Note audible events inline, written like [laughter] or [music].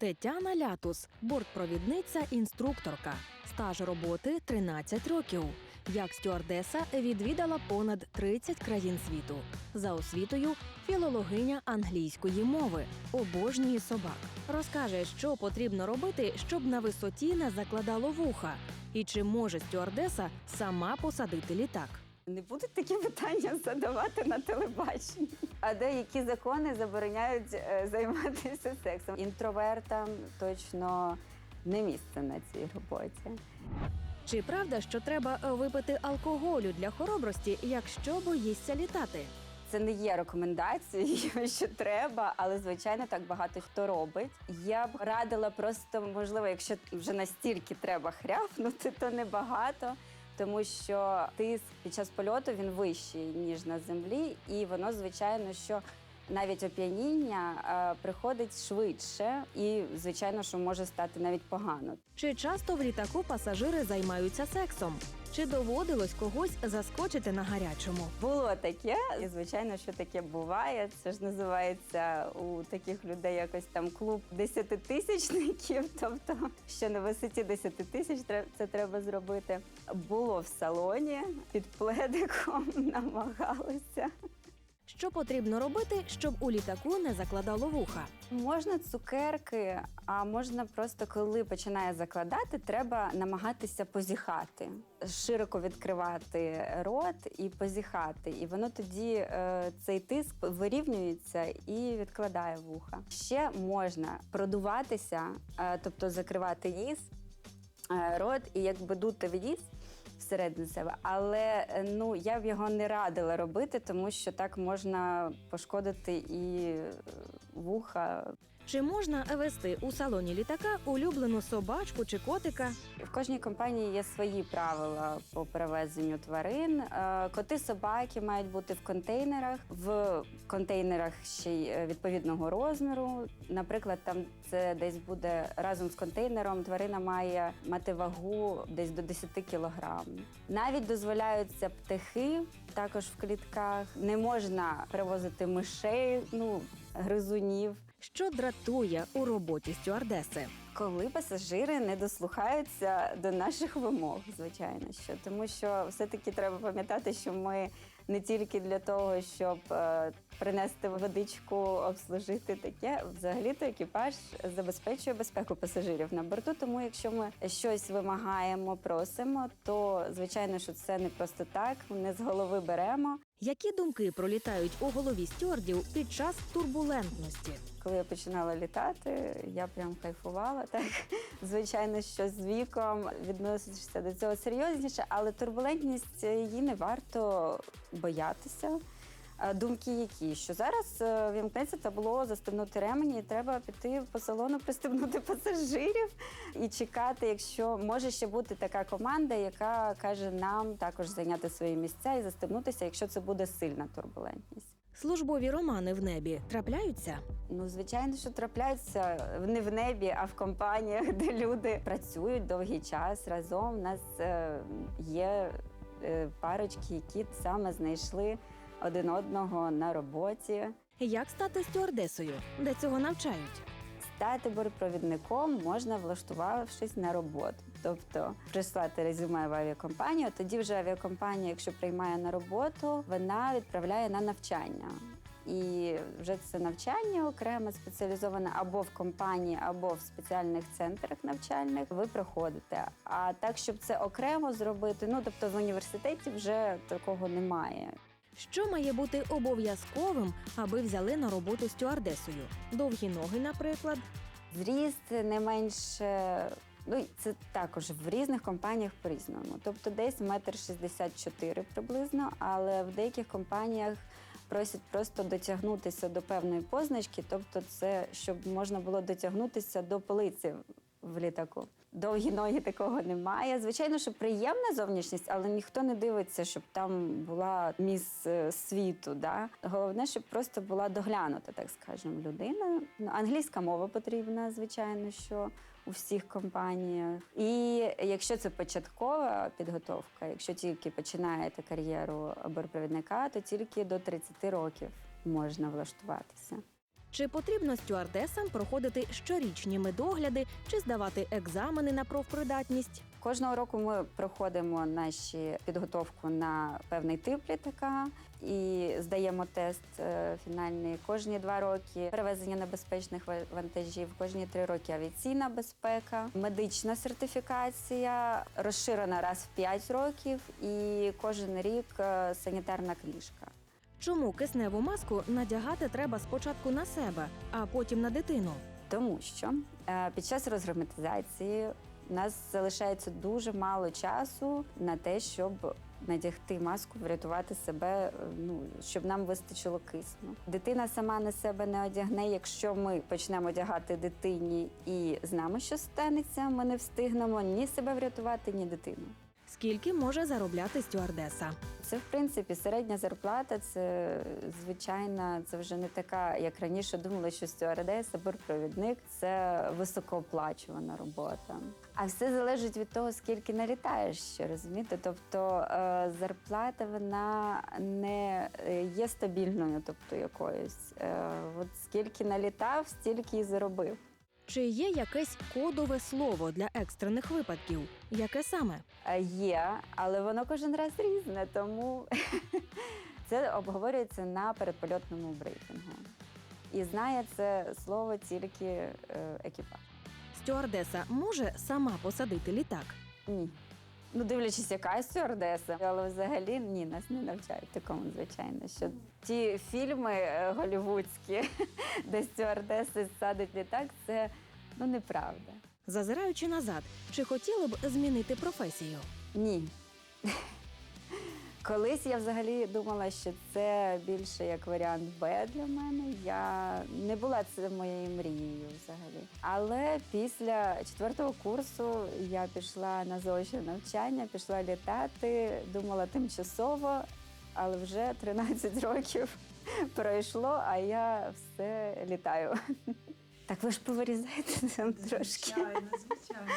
Тетяна Лятус, бортпровідниця, інструкторка. Стаж роботи 13 років. Як стюардеса відвідала понад 30 країн світу. За освітою філологиня англійської мови, обожнює собак. Розкаже, що потрібно робити, щоб на висоті не закладало вуха, і чи може стюардеса сама посадити літак. Не будуть такі питання задавати на телебаченні. А деякі закони забороняють е, займатися сексом. Інтровертам точно не місце на цій роботі. Чи правда, що треба е, випити алкоголю для хоробрості, якщо боїшся літати? Це не є рекомендацією, [laughs] що треба, але звичайно так багато хто робить. Я б радила просто, можливо, якщо вже настільки треба хряпнути, то небагато. Тому що тиск під час польоту він вищий ніж на землі, і воно звичайно, що навіть оп'яніння е, приходить швидше, і звичайно, що може стати навіть погано. Чи часто в літаку пасажири займаються сексом? Чи доводилось когось заскочити на гарячому? Було таке, і звичайно, що таке буває. Це ж називається у таких людей якось там клуб десятитисячників. [laughs] Тобто, що на висоті 10 тисяч це треба зробити. Було в салоні під пледиком, [laughs] намагалися. Що потрібно робити, щоб у літаку не закладало вуха? Можна цукерки, а можна просто коли починає закладати, треба намагатися позіхати, широко відкривати рот і позіхати. І воно тоді е, цей тиск вирівнюється і відкладає вуха. Ще можна продуватися, е, тобто закривати ніс, рот і якби дути в ніс всередину себе. Але е, ну я б його не радила робити, тому що так можна пошкодити і е, вуха. Чи можна вести у салоні літака улюблену собачку чи котика? В кожній компанії є свої правила по перевезенню тварин. Е, Коти, собаки мають бути в контейнерах, в контейнерах ще й е, відповідного розміру. Наприклад, там це десь буде разом з контейнером. Тварина має мати вагу десь до 10 кілограм. Навіть дозволяються птахи також в клітках. Не можна перевозити мишей, ну гризунів. Що дратує у роботі стюардеси? Коли пасажири не дослухаються до наших вимог, звичайно, що тому що все-таки треба пам'ятати, що ми не тільки для того, щоб е, принести водичку, обслужити таке, взагалі-то екіпаж забезпечує безпеку пасажирів на борту. Тому, якщо ми щось вимагаємо, просимо, то звичайно, що це не просто так, не з голови беремо. Які думки пролітають у голові стюардів під час турбулентності? Коли я починала літати, я прям кайфувала. Так [laughs] звичайно, що з віком відносишся до цього серйозніше, але турбулентність її не варто боятися. А Думки які, що зараз е, вімкнеться табло, застебнути ремені, і треба піти по салону, пристебнути [laughs] пасажирів і чекати, якщо може ще бути така команда, яка каже нам також зайняти свої місця і застебнутися, якщо це буде сильна турбулентність. Службові романи в небі трапляються? Ну, звичайно, що трапляються не в небі, а в компаніях, де люди працюють довгий час разом. У нас е, є е, парочки, які саме знайшли один одного на роботі. Як стати стюардесою? Де цього навчають? Стати бортпровідником можна, влаштувавшись на роботу. Тобто прислати резюме в авіакомпанію, тоді вже авіакомпанія, якщо приймає на роботу, вона відправляє на навчання. І вже це навчання окремо спеціалізоване або в компанії, або в спеціальних центрах навчальних. Ви проходите. А так, щоб це окремо зробити, ну тобто в університеті вже такого немає. Що має бути обов'язковим, аби взяли на роботу стюардесою? Довгі ноги, наприклад, Зріст не менше. Ну, це також в різних компаніях по-різному. Тобто десь метр шістдесят чотири приблизно, але в деяких компаніях просять просто дотягнутися до певної позначки, тобто це щоб можна було дотягнутися до полиці в літаку. Довгі ноги такого немає. Звичайно, що приємна зовнішність, але ніхто не дивиться, щоб там була міс е, світу. Да? Головне, щоб просто була доглянута, так скажемо, людина. Ну, Англійська мова потрібна, звичайно, що у всіх компаніях. І якщо це початкова підготовка, якщо тільки починаєте кар'єру бортпровідника, то тільки до 30 років можна влаштуватися. Чи потрібно стюардесам проходити щорічні медогляди чи здавати екзамени на профпридатність? Кожного року ми проходимо наші підготовку на певний тип літака і здаємо тест е, фінальний кожні два роки. Перевезення небезпечних ва- вантажів, кожні три роки авіаційна безпека, медична сертифікація, розширена раз в п'ять років, і кожен рік е, санітарна книжка. Чому кисневу маску надягати треба спочатку на себе, а потім на дитину? Тому що е, під час розгерметизації у нас залишається дуже мало часу на те, щоб надягти маску, врятувати себе, е, ну щоб нам вистачило кисню. Дитина сама на себе не одягне. Якщо ми почнемо одягати дитині і з що станеться, ми не встигнемо ні себе врятувати, ні дитину. Скільки може заробляти стюардеса? Це в принципі середня зарплата. Це звичайна, це вже не така, як раніше думали, що стюардеса, бортпровідник це високооплачувана робота. А все залежить від того, скільки налітаєш, ще розумієте? Тобто е, зарплата вона не е, є стабільною, тобто якоюсь. Е, от скільки налітав, стільки і заробив. Чи є якесь кодове слово для екстрених випадків? Яке саме? Е, Є, але воно кожен раз різне, тому [laughs] це обговорюється на передпольотному брифінгу. І знає це слово тільки е, екіпаж. Стюардеса може сама посадити літак? Ні. Ну, дивлячись, яка стюардеса. Але взагалі ні, нас не навчають такому, звичайно. Що ті фільми е, голівудські, [laughs] де стюардеси садить літак, це ну неправда. Зазираючи назад, чи хотіли б змінити професію? Ні. Колись я взагалі думала, що це більше як варіант Б для мене. Я не була це моєю мрією взагалі. Але після четвертого курсу я пішла на заочне навчання, пішла літати, думала тимчасово, але вже 13 [laughs] років пройшло, а я все літаю. Так ви ж повирізаєте там трошки. Звичайно, звичайно.